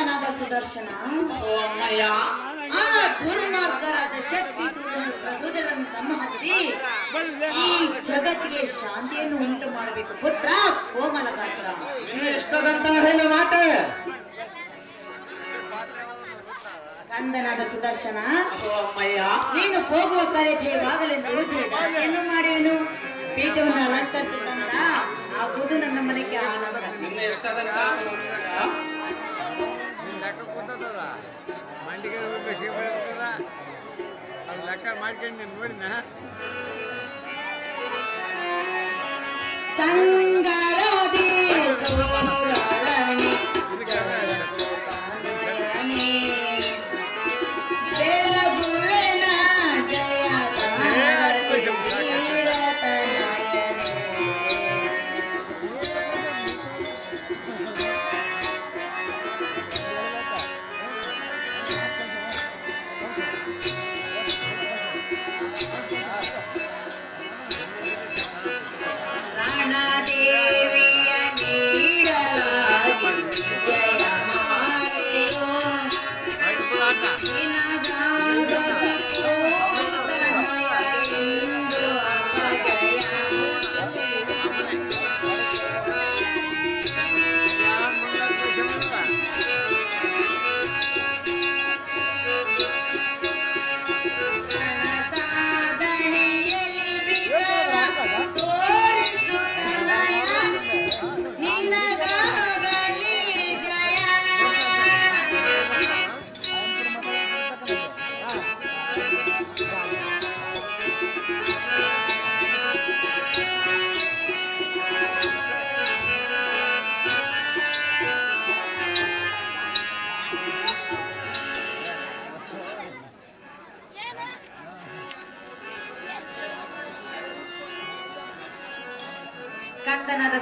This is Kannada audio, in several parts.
ಸುದರ್ಶನ. ಓ ಅಮ್ಮಯ್ಯ. ಆ ದುರ್ಮಾರ್ಗರಾದ ಶಕ್ತಿ ಸೂದನ ಪ್ರಸೂದರನ್ನು ಸಂಹರಿಸಿ ಈ ಜಗತ್ತಿಗೆ ಶಾಂತಿಯನ್ನು ಉಂಟು ಮಾಡಬೇಕು. ಪುತ್ರ ಕೋಮಲ ಗಾತ್ರ. ಎಷ್ಟದಂತ ಹೇಳ ಮಾತೆ? ಕಂದನಾದ ಸುದರ್ಶನ ನೀನು ಹೋಗುವ ಕರೆ ಜಯವಾಗಲೆಂದು ಮಾಡೇನು ಮಾಡುವೆನು ಪೀಠವನ್ನು ಅಲಂಕರಿಸಿದಂತ ಆ ಬುಧು ನನ್ನ ಮನೆಗೆ ಆನಂದ. ಬೇಸಿ ಬೆಳಕದ ಅದು ಲೆಕ್ಕ ಮಾಡ್ಕೊಂಡು ನೀನು ನೋಡಿನ ಸಂಗರದಿ ಸೋರರಣಿ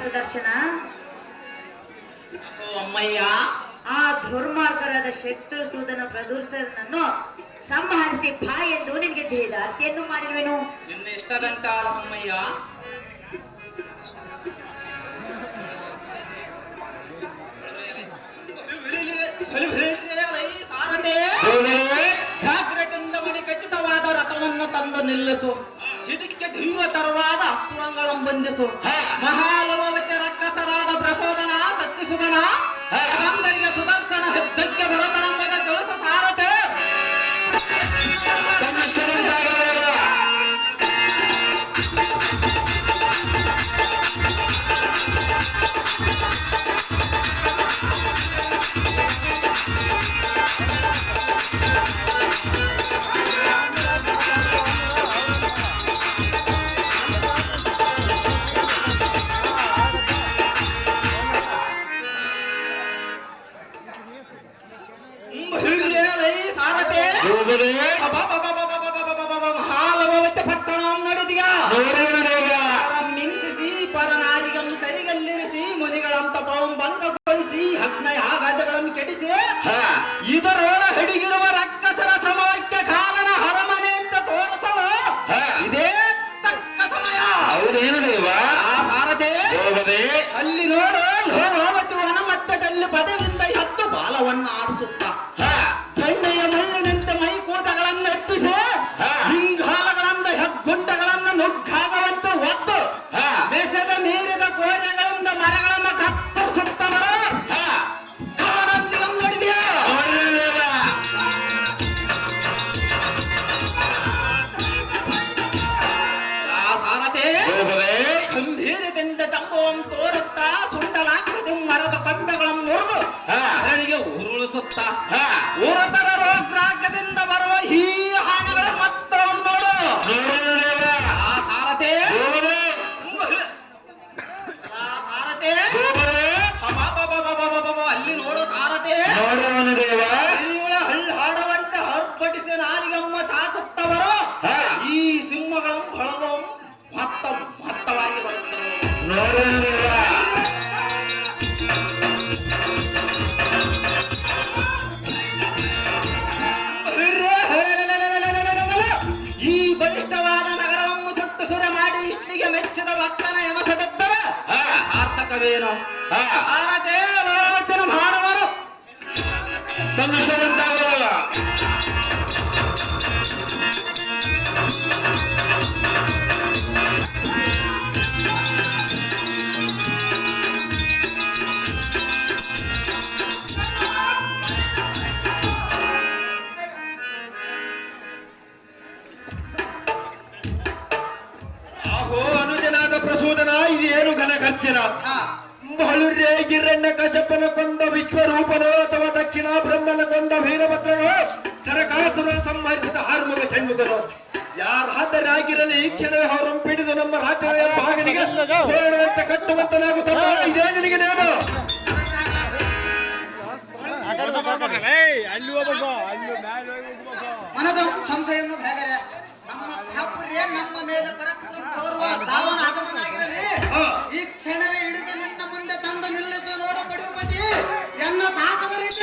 ಸುದರ್ಶನ? ಅಮ್ಮಯ್ಯ. ಆ ದುರ್ಮಾರ್ಗರಾದ ಶತ್ರು ಸೂದನ ಪ್ರದೂರ್ಸನನ್ನು ಸಂಹರಿಸಿ ಭಾ ಎಂದು ನಿನಗೆ ಜಯದಾರ್ತಿಯನ್ನು ಮಾಡಿರುವೆನು. ನಿನ್ನ ಇಷ್ಟದಂತ ಅಮ್ಮಯ್ಯ. ಸಾರಥೆ ಜಾಗ್ರತೆಯಿಂದ ಮಣಿ ಖಚಿತವಾದ ರಥವನ್ನು ತಂದು ನಿಲ್ಲಿಸು. ಇದಕ್ಕೆ ದಿವ್ಯ ತರವಾದ ಬಂಧಿಸು ಮಹಾಲವವತಿ ರಕ್ಕಸರಾದ ಪ್ರಸೋದನ ಸತ್ಯಸುಧನ ಸುದರ್ಶನ ಹೆದ್ದಕ್ಕೆ ಭರತನಂಬದ ಕೆಡಿಸಿ ಇದರೊಳ ಹಿಡಿಗಿರುವ ರಕ್ಕಸರ ಸಮಯಕ್ಕೆ ಕಾಲನ ಹರಮನೆ ಅಂತ ತೋರಿಸಲು ಇದೇ ತಕ್ಕ ಸಮಯ. ಹೌದೇನು ದೇವ? ಆ ಸಾರಥೆ ಹೋಗದೆ ಅಲ್ಲಿ ನೋಡು. ಊರತರ ರೋಗ್ರಾಗದಿಂದ ಬರುವ ಈ ಹಾನಗಳ ಮತ್ತೊಂದು ನೋಡು ಆ ಸಾರತೆ ಅಬಾಬಾಬಾಬಾಬಾಬಾಬಾ, ಅಲ್ಲಿ ನೋಡು ಸಾರಥೆ ಬಲಿಷ್ಠವಾದ ನಗರವನ್ನು ಸುಟ್ಟು ಸುರ ಮಾಡಿ ಇಷ್ಟಿಗೆ ಮೆಚ್ಚಿದ ಭಕ್ತನ ಎನಸದತ್ತರ ಸಾರ್ಥಕವೇನು ಭಾರತೇ ಮಾಡುವರು. ತನ್ನ ವೀರಭದ್ರನೋ ಕರಕಾಸುರ ಸಂಹರಿಸಿದ ಹಾರ್ಮುಗ ಯಾರಾದರೆ ಆಗಿರಲಿ ಈ ಕ್ಷಣವೇ ಅವರನ್ನು ಪಿಡಿದು ನಮ್ಮ ರಾಜ್ಯದ ಬಾಗಿಲಿಗೆ ತೋರಣದಂತೆ ಕಟ್ಟುವಂತನಾಗುತ್ತೆ ಇದೇ ನಿನಗೆ ನೇಮ. ಮನದ ಸಂಶಯವನ್ನು ಬೇಗರೆ ನಮ್ಮ ಠಾಕುರ್ಯ ನಮ್ಮ ಮೇಲೆ ಬರುವ ಧಾವನ ಆಗಮನಾಗಿರಲಿ. ಈ ಕ್ಷಣವೇ ಹಿಡಿದು ನಿನ್ನ ಮುಂದೆ ತಂದು ನಿಲ್ಲಿಸು ನೋಡ ಪಡೆಯುವ ಬಗ್ಗೆ ಎನ್ನ ಸಾಹಸದ ರೀತಿ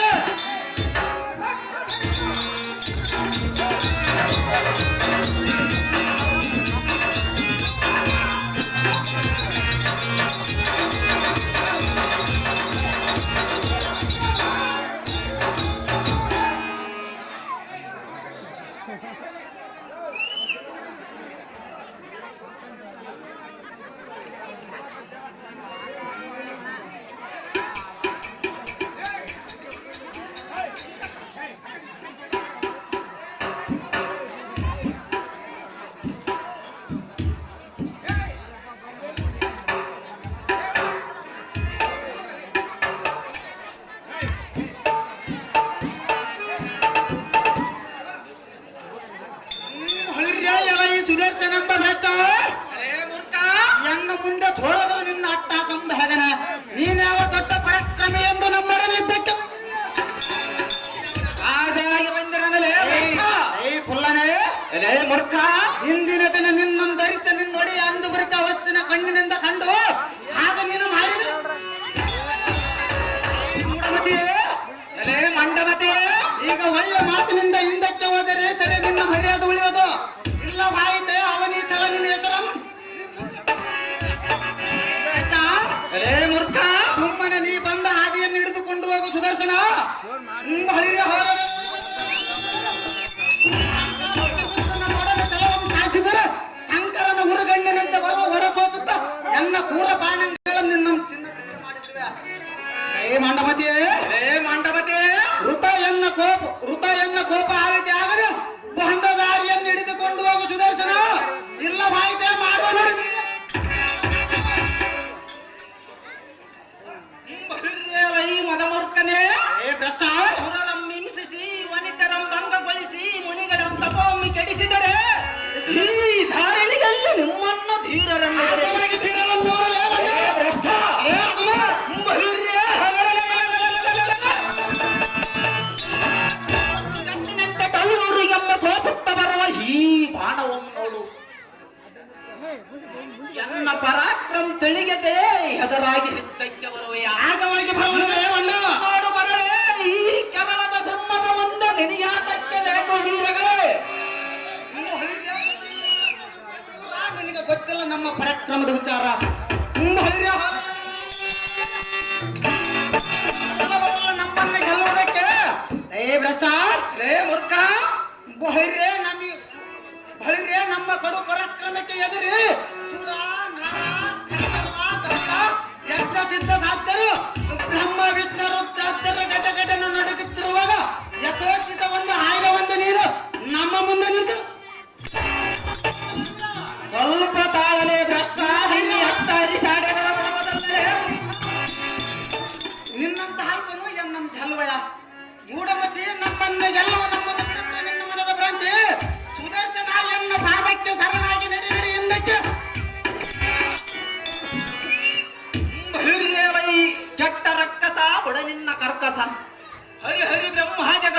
ಕುಲ್ಲನೆ ಎಲೆ ಹಿಂದಿನ ದಿನ ನಿನ್ನ ಧರಿಸ ನಿನ್ನ ನೋಡಿ ಅಂದು ಬರಿಕ ಅವಸ್ಥಿನ ಕಣ್ಣಿನಿಂದ ಕಂಡು. ಆಗ ನೀನು ಮಾಡಿದ. ಎಲೆ ಮಂಡಮತಿಯೇ? ಈಗ ಒಳ್ಳೆ ಮಾತಿನಿಂದ ಹಿಂದಕ್ಕೆ ಹೋದರೆ ಸರಿ, ನಿನ್ನ ಮರ್ಯಾದೆ ಉಳಿಯೋದು. ಇಲ್ಲವಾಯಿತೆ ಅವನಿ ತಲ ನಿನ್ನ ಹೆಸರಂ. ಎಲೆ ಮುರ್ಖ? ಸುಮ್ಮನೆ ನೀ ಬಂದ ಹಾದಿಯನ್ನು ಹಿಡಿದುಕೊಂಡು ಹೋಗು ಸುದರ್ಶನ. ತುಂಬ ಹಳಿರಿಯ ಹೋದರೆ ಎನ್ನ ಕೂರ ಬಾಣಗಳನ್ನು ನಿನ್ನ ಚಿನ್ನ ಚಿತ್ರ ಮಾಡಿದ್ರುವೆ ಏ ಮಂಡಮತಿಯೇ ಏ ಮಂಡಮತಿಯೇ ಋತ ಎನ್ನ ಕೋಪ ಋತ ಎನ್ನ ಕೋಪ ಪರಾಕ್ರಮದ ವಿಚಾರ. ಧೈರ್ಯ ನಮ್ಮನ್ನ ಗೆಲ್ಲುವುದಕ್ಕೆ ಏ ಭ್ರಷ್ಟ? ರೇ ಮೂರ್ಖ? ಬಹಿರ್ಯ ನಮಗೆ ಬಹಿರ್ಯ ನಮ್ಮ ಕಡು ಪರಾಕ್ರಮಕ್ಕೆ ಎದುರಿ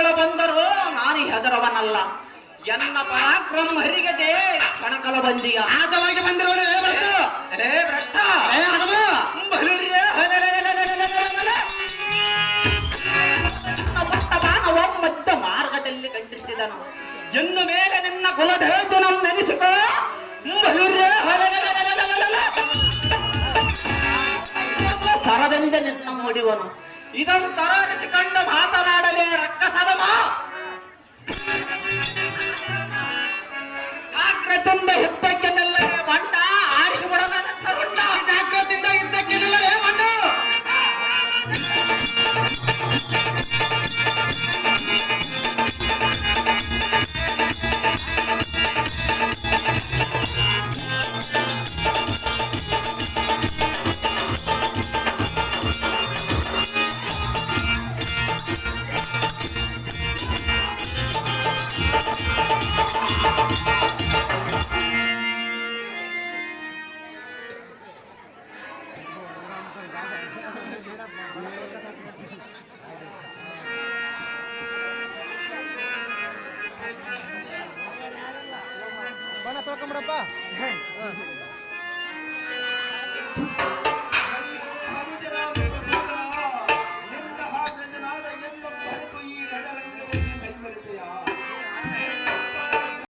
ಬ್ರಹ್ಮಾದಿಗಳು ಬಂದರು ನಾನು ಹೆದರವನಲ್ಲ. ಎನ್ನ ಪರಾಕ್ರಮ ಹರಿಗದೆ ಕಣಕಲ ಬಂದಿಯ. ಆಜವಾಗಿ ಬಂದಿರುವ ಅಲೇ ಭ್ರಷ್ಟ. ಮಧ್ಯ ಮಾರ್ಗದಲ್ಲಿ ಕಂಡಿಸಿದನು. ಎನ್ನು ಮೇಲೆ ನಿನ್ನ ನೆನೆಸಿಕೋ. ಸರದಿಂದ ನಿನ್ನ ಮುಡಿವನು. ಇದನ್ನು ತರಾರಿಸಿಕೊಂಡು ಮಾತನಾಡಲೇ ರಕ್ಕಸದಮ ಜಾಗ್ರತೆಯಿಂದ ಹೆಬ್ಬಕ್ಕಿನಲ್ಲಿ হ্যাঁ